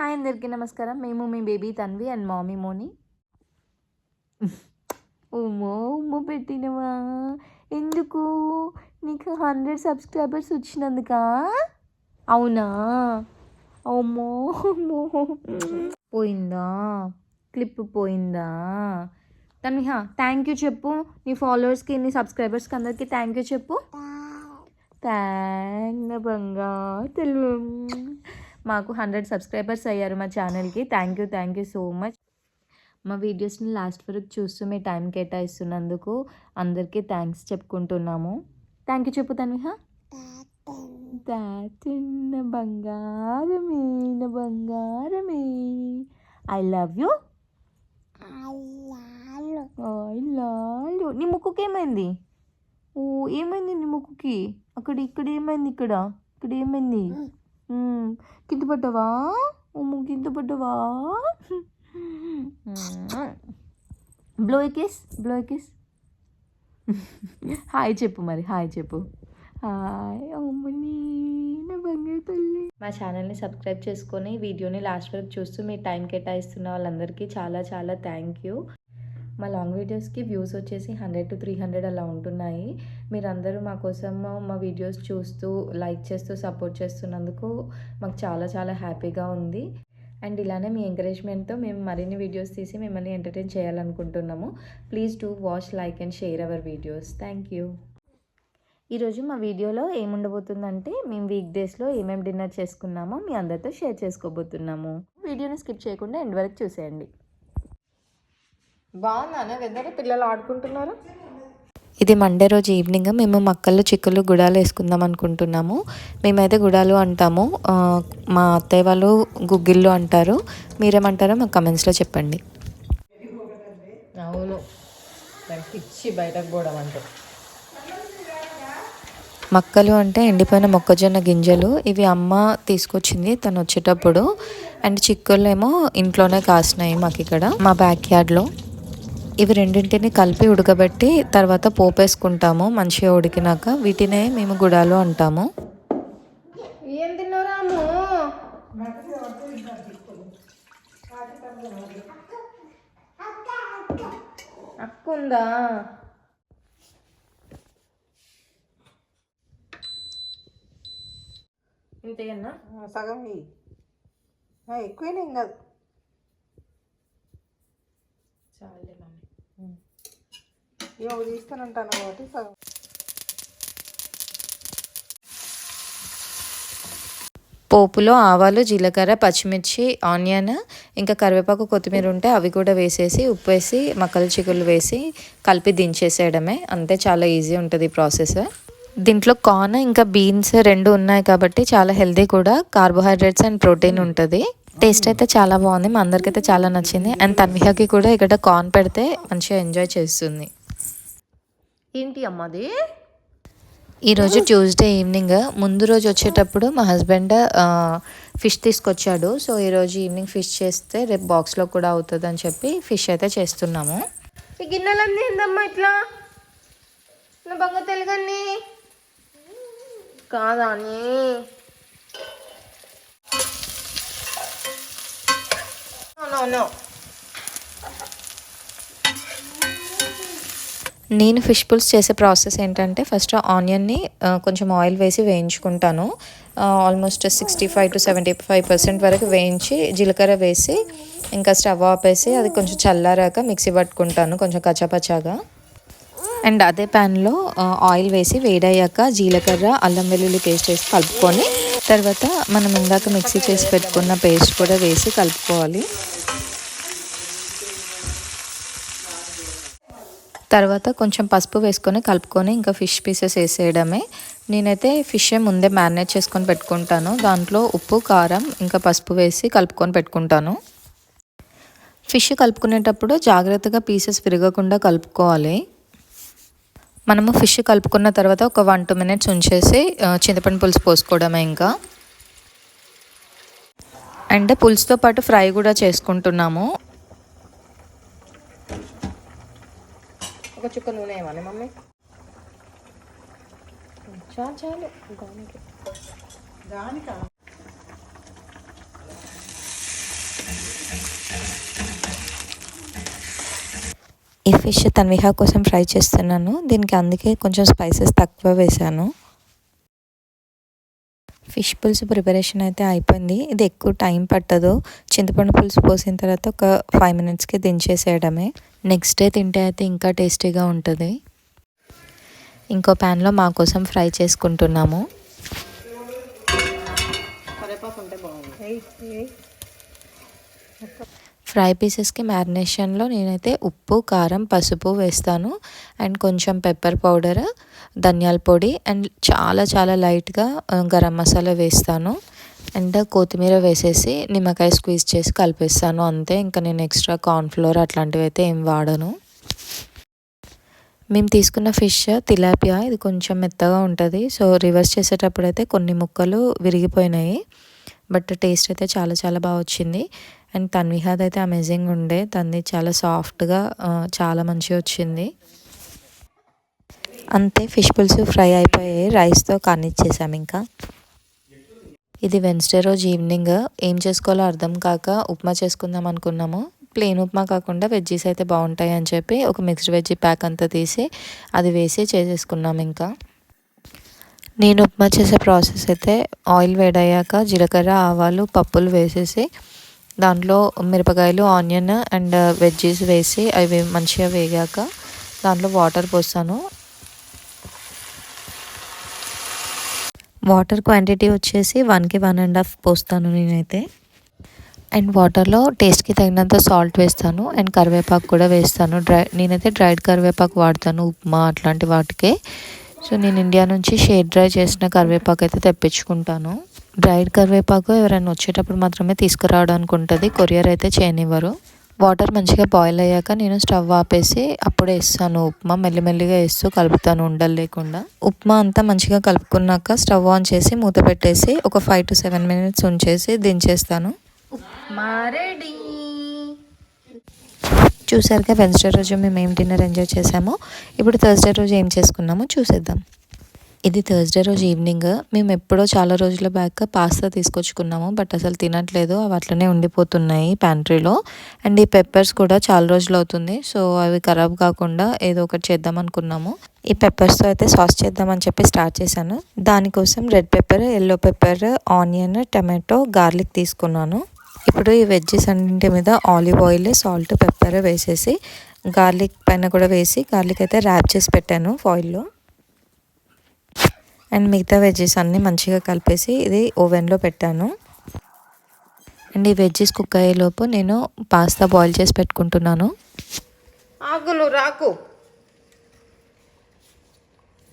Hi అందరికీ నమస్కారం. మేము మీ baby Tanvi and mummy Moni. ఉమ్మో ఉమ్మ పెట్టినవా? ఎందుకు? నీకు హండ్రెడ్ సబ్స్క్రైబర్స్ వచ్చినందుకా? అవునా? అమ్మో అమ్మో. పోయిందా? క్లిప్ పోయిందా? తన్విహ థ్యాంక్ యూ చెప్పు. నీ ఫాలోవర్స్కి నీ సబ్స్క్రైబర్స్కి అందరికీ థ్యాంక్ యూ చెప్పు. థ్యాంక్ నా బంగారు తెలుగు మాకు హండ్రెడ్ సబ్స్క్రైబర్స్ అయ్యారు మా ఛానల్కి. Thank you thank you so much. మా వీడియోస్ని లాస్ట్ వరకు చూస్తూ మీ టైం కేటాయిస్తున్నందుకు అందరికీ థ్యాంక్స్ చెప్పుకుంటున్నాము. థ్యాంక్ యూ చెప్పు తన్విహ. చిన్న బంగారమే నా బంగారమే. I love you. I love నీ ముక్కుకి ఏమైంది? ఓ ఏమైంది నీ ముక్కుకి? అక్కడ ఇక్కడ ఏమైంది ఇక్కడ? ఇక్కడ ఏమైంది? కింద పడ్డావా? ఓ కింద పడ్డావా? Blow kiss blow kiss hi చెప్పు మరి హాయ్ చెప్పు. హాయ్ అమ్మని నా బంగారు తల్లి. మా ఛానల్ని సబ్స్క్రైబ్ చేసుకొని వీడియోని లాస్ట్ వరకు చూస్తూ మీ టైం కేటాయిస్తున్న వాళ్ళందరికీ చాలా చాలా థ్యాంక్ యూ మా లాంగ్ వీడియోస్కి వ్యూస్ వచ్చేసి హండ్రెడ్ టు త్రీ హండ్రెడ్ అలా ఉంటున్నాయి. మీరందరూ మా కోసం మా వీడియోస్ చూస్తూ లైక్ చేస్తూ సపోర్ట్ చేస్తున్నందుకు మాకు చాలా చాలా హ్యాపీగా ఉంది. అండ్ ఇలానే మీ ఎంకరేజ్మెంట్తో మేము మరిన్ని వీడియోస్ తీసి మిమ్మల్ని ఎంటర్టైన్ చేయాలనుకుంటున్నాము. Please do watch like and share our videos. Thank you. ఈరోజు మా వీడియోలో ఏముండబోతుందంటే మేము వీక్ డేస్లో ఏమేమి డిన్నర్ చేసుకున్నామో మీ అందరితో షేర్ చేసుకోబోతున్నాము. వీడియోని స్కిప్ చేయకుండా ఎండ్ వరకు చూసేయండి. బాగుందా వెదర్ పిల్లలు ఆడుకుంటున్నారు? ఇది మండే రోజు ఈవినింగ్ మేము మక్కలు చిక్కులు గుడాలు వేసుకుందాం అనుకుంటున్నాము. మేమైతే గుడాలు అంటాము. మా అత్తయ్య వాళ్ళు గుగ్గిళ్ళు అంటారు. మీరేమంటారో మాకు కమెంట్స్లో చెప్పండి. అవును. పిచ్చి బయటకు అంటే. మక్కలు అంటే ఎండిపోయిన మొక్కజొన్న గింజలు. ఇవి అమ్మ తీసుకొచ్చింది తను వచ్చేటప్పుడు. అండ్ చిక్కులు ఏమో ఇంట్లోనే కాసినాయి మాకు ఇక్కడ మా బ్యాక్ యార్డ్లో ఇవి రెండింటిని కలిపి ఉడకబెట్టి తర్వాత పోపేసుకుంటాము. మంచిగా ఉడికినాక వీటినే మేము గుడాలు అంటాము. ఏం తిన్నారా అమ్ము అక్క ఉందా? ఇంతేనా? సగం వెయ్యి ఎక్కువైనా ఏం కాదు. చాలే మమ్మీ ఇవి ఒకటి తీసుకొని కాబట్టి సగం. పోపులో ఆవాలు జీలకర్ర పచ్చిమిర్చి ఆనియన్ ఇంకా కరివేపాకు కొత్తిమీర ఉంటే అవి కూడా వేసేసి ఉప్పు వేసి మక్కలు చిగులు వేసి కలిపి దించేసేయడమే. అంతే చాలా ఈజీ ఉంటుంది ప్రాసెస్ దీంట్లో కార్న్ ఇంకా బీన్స్ రెండు ఉన్నాయి కాబట్టి చాలా హెల్దీ కూడా. కార్బోహైడ్రేట్స్ అండ్ ప్రోటీన్ ఉంటుంది. టేస్ట్ అయితే చాలా బాగుంది. మా అందరికైతే చాలా నచ్చింది. అండ్ తన్విహకి కూడా ఇక్కడ కార్న్ పెడితే మంచిగా ఎంజాయ్ చేస్తుంది. ఏంటి అమ్మది ఈరోజు ట్యూస్డే ఈవినింగ్. ముందు రోజు వచ్చేటప్పుడు మా హస్బెండ్ ఫిష్ తీసుకొచ్చాడు. సో ఈరోజు ఈవినింగ్ ఫిష్ చేస్తే రేపు బాక్స్లో కూడా అవుతుంది అని చెప్పి ఫిష్ అయితే చేస్తున్నాము. ఈ గిన్నెలన్నీ ఏందమ్మా ఇట్లా? నా బంగ కాదా అని నో నో నేను ఫిష్ పుల్స్ చేసే ప్రాసెస్ ఏంటంటే ఫస్ట్ ఆనియన్ని కొంచెం ఆయిల్ వేసి వేయించుకుంటాను. Almost sixty five to seventy five percent వరకు వేయించి జీలకర్ర వేసి ఇంకా స్టవ్ ఆపేసి అది కొంచెం చల్లారాక మిక్సీ పట్టుకుంటాను కొంచెం కచ్చాపచ్చాగా. అండ్ అదే ప్యాన్లో ఆయిల్ వేసి వేడయ్యాక జీలకర్ర అల్లం వెల్లుల్లి పేస్ట్ వేసి కలుపుకొని తర్వాత మనం ఇందాక మిక్సీ చేసి పెట్టుకున్న పేస్ట్ కూడా వేసి కలుపుకోవాలి. తర్వాత కొంచెం పసుపు వేసుకొని కలుపుకొని ఇంకా ఫిష్ పీసెస్ వేసేయడమే. నేనైతే ఫిష్ ముందే మ్యారినేట్ చేసుకొని పెట్టుకుంటాను. దాంట్లో ఉప్పు కారం ఇంకా పసుపు వేసి కలుపుకొని పెట్టుకుంటాను. ఫిష్ కలుపుకునేటప్పుడు జాగ్రత్తగా పీసెస్ విరగకుండా కలుపుకోవాలి. మనము ఫిష్ కలుపుకున్న తర్వాత ఒక వన్ టూ మినిట్స్ ఉంచేసి చింతపండు పులుసు పోసుకోవడమే ఇంకా. అండ్ పులుసుతో పాటు ఫ్రై కూడా చేసుకుంటున్నాము. ఒక చుక్క నూనె ఏమన్నా మమ్మీ? చాలు చాలు. దానికి. దానికా? ఈ ఫిష్ తన్విహా కోసం ఫ్రై చేస్తున్నాను. దీనికి అందుకే కొంచెం స్పైసెస్ తక్కువ వేశాను. ఫిష్ పులుసు ప్రిపరేషన్ అయితే అయిపోయింది. ఇది ఎక్కువ టైం పట్టదు. చింతపండు పులుసు పోసిన తర్వాత ఒక ఫైవ్ మినిట్స్కి దించేసేయడమే. నెక్స్ట్ డే తింటే అయితే ఇంకా టేస్టీగా ఉంటుంది. ఇంకో ప్యాన్లో మా కోసం ఫ్రై చేసుకుంటున్నాము. ఫ్రై పీసెస్కి మ్యారినేషన్లో నేనైతే ఉప్పు కారం పసుపు వేస్తాను. అండ్ కొంచెం పెప్పర్ పౌడర్ ధనియాల పొడి అండ్ చాలా చాలా లైట్గా గరం మసాలా వేస్తాను. అండ్ కొత్తిమీర వేసేసి నిమ్మకాయ స్క్వీజ్ చేసి కలిపేస్తాను. అంతే ఇంకా నేను ఎక్స్ట్రా కార్న్ఫ్లోర్ అట్లాంటివి అయితే ఏం వాడను. మేము తీసుకున్న ఫిష్ తిలాపియా ఇది కొంచెం మెత్తగా ఉంటుంది. సో రివర్స్ చేసేటప్పుడు అయితే కొన్ని ముక్కలు విరిగిపోయినాయి. బట్ టేస్ట్ అయితే చాలా చాలా బాగా వచ్చింది. అండ్ తన్విహాద్ అయితే అమేజింగ్ ఉండే. తనది చాలా సాఫ్ట్గా చాలా మంచిగా వచ్చింది. అంతే ఫిష్ పులుసు ఫ్రై అయిపోయాయి రైస్తో కానిచ్చేసాము ఇంకా. ఇది వెన్స్డే రోజు ఈవినింగ్ ఏం చేసుకోవాలో అర్థం కాక ఉప్మా చేసుకుందాం అనుకున్నాము. ప్లెయిన్ ఉప్మా కాకుండా వెజ్జీస్ అయితే బాగుంటాయి అని చెప్పి ఒక మిక్స్డ్ వెజ్జీ ప్యాక్ అంతా తీసి అది వేసి చేసేసుకున్నాం ఇంకా. నేను ఉప్మా చేసే ప్రాసెస్ అయితే ఆయిల్ వేడయ్యాక జీలకర్ర ఆవాలు పప్పులు వేసేసి దాంట్లో మిరపకాయలు ఆనియన్ అండ్ వెజ్జీస్ వేసి అవి మంచిగా వేగాక దాంట్లో వాటర్ పోస్తాను. వాటర్ క్వాంటిటీ వచ్చేసి వన్కి వన్ అండ్ హాఫ్ పోస్తాను నేనైతే. అండ్ వాటర్లో టేస్ట్కి తగినంత సాల్ట్ వేస్తాను అండ్ కరివేపాకు కూడా వేస్తాను. డ్రై నేనైతే డ్రైడ్ కరివేపాకు వాడతాను ఉప్మా అట్లాంటి వాటికే. సో నేను ఇండియా నుంచి షేడ్ డ్రై చేసిన కరివేపాకు అయితే తెప్పించుకుంటాను. డ్రైడ్ కరివేపాకు ఎవరైనా వచ్చేటప్పుడు మాత్రమే తీసుకురావడానికి ఉంటుంది కొరియర్ అయితే చేయనివ్వరు. వాటర్ మంచిగా బాయిల్ అయ్యాక నేను స్టవ్ ఆపేసి అప్పుడే వేస్తాను ఉప్మా. మెల్లిమెల్లిగా వేస్తూ కలుపుతాను ఉండలు లేకుండా. ఉప్మా అంతా మంచిగా కలుపుకున్నాక స్టవ్ ఆన్ చేసి మూత పెట్టేసి ఒక ఫైవ్ టు సెవెన్ మినిట్స్ ఉంచేసి దించేస్తాను. రెడీ. చూసారుగా వెన్స్డే రోజు మేము ఏం డిన్నర్ ఎంజాయ్ చేసామో? ఇప్పుడు థర్స్డే రోజు ఏం చేసుకున్నామో చూసేద్దాం. ఇది థర్స్డే రోజు ఈవినింగ్ మేము ఎప్పుడో చాలా రోజుల బ్యాక్ పాస్తా తీసుకొచ్చుకున్నాము బట్ అసలు తినట్లేదు. అవి అట్లనే ఉండిపోతున్నాయి ప్యాంట్రీలో అండ్ ఈ పెప్పర్స్ కూడా చాలా రోజులు అవుతుంది. సో అవి ఖరాబ్ కాకుండా ఏదో ఒకటి చేద్దాం అనుకున్నాము. ఈ పెప్పర్స్తో అయితే సాస్ చేద్దామని చెప్పి స్టార్ట్ చేశాను. దానికోసం red pepper yellow pepper onion tomato garlic తీసుకున్నాను. ఇప్పుడు ఈ వెజ్జెస్ అన్నింటి మీద ఆలివ్ ఆయిల్ సాల్ట్ పెప్పర్ వేసేసి గార్లిక్ పైన కూడా వేసి గార్లిక్ అయితే ర్యాప్ చేసి పెట్టాను ఫాయిల్లో అండ్ మిగతా వెజ్జెస్ అన్నీ మంచిగా కలిపేసి ఇది ఓవెన్లో పెట్టాను. అండ్ ఈ వెజ్జెస్ కుక్ అయ్యేలోపు నేను పాస్తా బాయిల్ చేసి పెట్టుకుంటున్నాను. ఆగులు రాకు.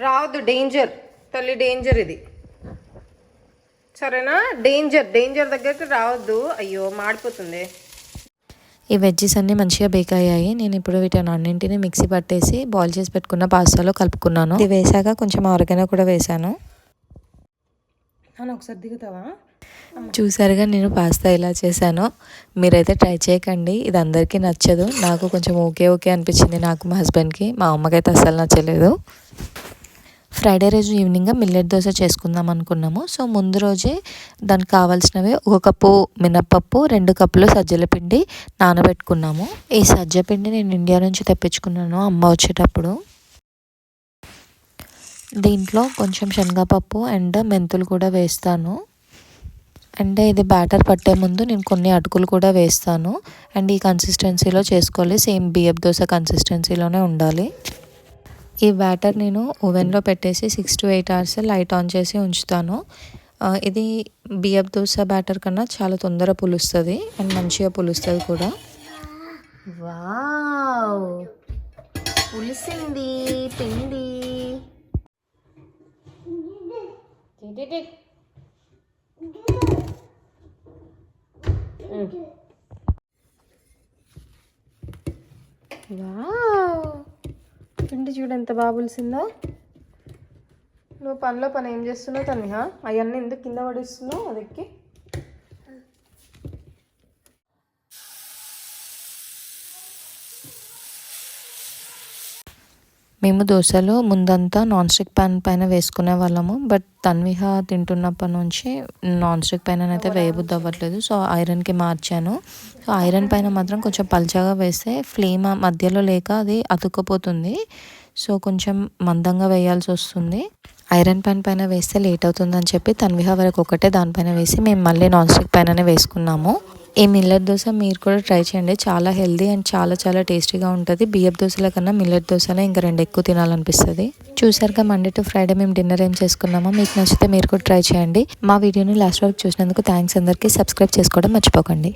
రావద్దు డేంజర్. తల్లి డేంజర్ ఇది. సరేనా? డేంజర్ డేంజర్ దగ్గరికి రావద్దు. అయ్యో మాడిపోతుంది. ఈ వెజ్జెస్ అన్నీ మంచిగా బేక్ అయ్యాయి. నేను ఇప్పుడు వీటిని అన్నింటిని మిక్సీ పట్టేసి బాయిల్ చేసి పెట్టుకున్న పాస్తాలో కలుపుకున్నాను. ఇది వేసాక కొంచెం ఆరగన కూడా వేసాను. అని ఒకసారి దిగుతావా? చూసారుగా నేను పాస్తా ఎలా చేశానో? మీరైతే ట్రై చేయకండి. ఇది అందరికీ నచ్చదు. నాకు కొంచెం ఓకే ఓకే అనిపించింది. నాకు మా హస్బెండ్కి మా అమ్మకైతే అస్సలు నచ్చలేదు. ఫ్రైడే రోజు ఈవినింగ్ మిల్లెట్ దోశ చేసుకుందాం అనుకున్నాము. సో ముందు రోజే దానికి కావాల్సినవి ఒక కప్పు మినప్పప్పు రెండు కప్పులు సజ్జల పిండి నానబెట్టుకున్నాము. ఈ సజ్జ పిండి నేను ఇండియా నుంచి తెప్పించుకున్నాను అమ్మ వచ్చేటప్పుడు. దీంట్లో కొంచెం శనగపప్పు అండ్ మెంతులు కూడా వేస్తాను. అండ్ ఇది బ్యాటర్ పట్టే ముందు నేను కొన్ని అటుకులు కూడా వేస్తాను. అండ్ ఈ కన్సిస్టెన్సీలో చేసుకోవాలి. సేమ్ బియ్యపు దోశ కన్సిస్టెన్సీలోనే ఉండాలి. ఈ బ్యాటర్ నేను ఓవెన్లో పెట్టేసి six to eight hours light on చేసి ఉంచుతాను. ఇది బియ్యపు దోశ బ్యాటర్ కన్నా చాలా తొందర పులుస్తుంది అండ్ మంచిగా పులుస్తుంది కూడా. వావ్! పులిసింది పిండి వావ్! పిండి చూడు ఎంత బాగా నువ్వు పనిలో పని ఏం చేస్తున్నావు తన్విహ? అవన్నీ ఎందుకు కింద పడిస్తున్నావు? అది మేము దోశలు ముందంతా నాన్ స్టిక్ ప్యాన్ పైన వేసుకునే వాళ్ళము. బట్ తన్విహ తింటున్నప్పటి నుంచి నాన్ స్టిక్ పైన అయితే వేయబుద్ది అవ్వట్లేదు. సో ఐరన్కి మార్చాను. సో ఐరన్ పైన మాత్రం కొంచెం పల్చగా వేస్తే ఫ్లేమ్ మధ్యలో లేక అది అతుక్కపోతుంది. సో కొంచెం మందంగా వేయాల్సి వస్తుంది. ఐరన్ ప్యాన్ పైన వేస్తే లేట్ అవుతుందని చెప్పి తన్విహ వరకు ఒకటే దానిపైన వేసి మేము మళ్ళీ నాన్ స్టిక్ పైననే వేసుకున్నాము. ఈ మిల్లెట్ దోశ మీరు కూడా ట్రై చేయండి. చాలా హెల్దీ అండ్ చాలా చాలా టేస్టీగా ఉంటుంది. బియ్యపు దోశల కన్నా మిల్లెట్ దోశనే ఇంకా రెండు ఎక్కువ తినాలనిపిస్తుంది. చూసారుగా మండే టు ఫ్రైడే మేము డిన్నర్ ఏం చేసుకున్నామో మీకు నచ్చితే మీరు కూడా ట్రై చేయండి. మా వీడియోని లాస్ట్ వరకు చూసినందుకు థ్యాంక్స్ అందరికీ. సబ్స్క్రైబ్ చేసుకోవడం మర్చిపోకండి.